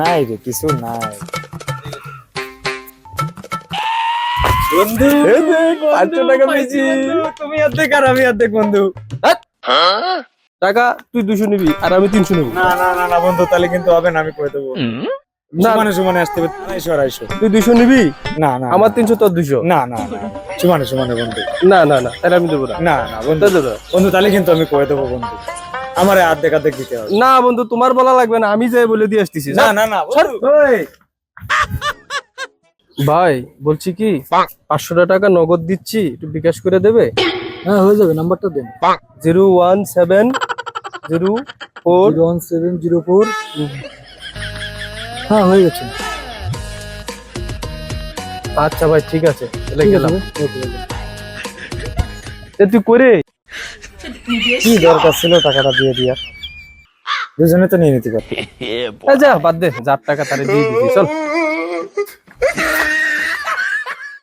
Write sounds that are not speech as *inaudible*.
নাই রে কিছু নাই। বন্ধু পাঁচশো টাকা পেয়েছি। তুমি অর্ধেক আর আমি অর্ধেক বন্ধু। টাকা তুই দুশো নিবি আর আমি তিনশো নিবি। না না না না বন্ধু তাহলে কিন্তু হবে না আমি করে দেবো। সমানে সমানে আসতে হবে আড়াইশো আড়াইশো। তুই দুশো নিবি? না না আমার তিনশো তোর দুশো। না না সমানে সমানে বন্ধু। না না না তাহলে আমি দেবো না। না না বন্ধু। দেবো। বন্ধু তাহলে কিন্তু আমি করে দেবো বন্ধু। আমার অর্ধেক অর্ধেক দিতে হবে। না বন্ধু তোমার বলা লাগবে না আমি যাই বলে দিয়ে আসতেছি। না না না ভাই বলছি কি পাঁচশো টাকা নগদ দিচ্ছি একটু বিকাশ করে দেবে? হ্যাঁ হয়ে যাবে নাম্বারটা দেন। Zero one seven zero four. One seven zero four. হ্যাঁ হয়ে গেছে। আচ্ছা ভাই ঠিক আছে তাহলে গেলাম। তুই করে কি দরকার ছিল টাকাটা দিয়ে দিয়া? দুজনে তো নিয়ে নিতে পারতি। *laughs* যা বাদ দে যার টাকা তারে দিয়ে দিবি চল।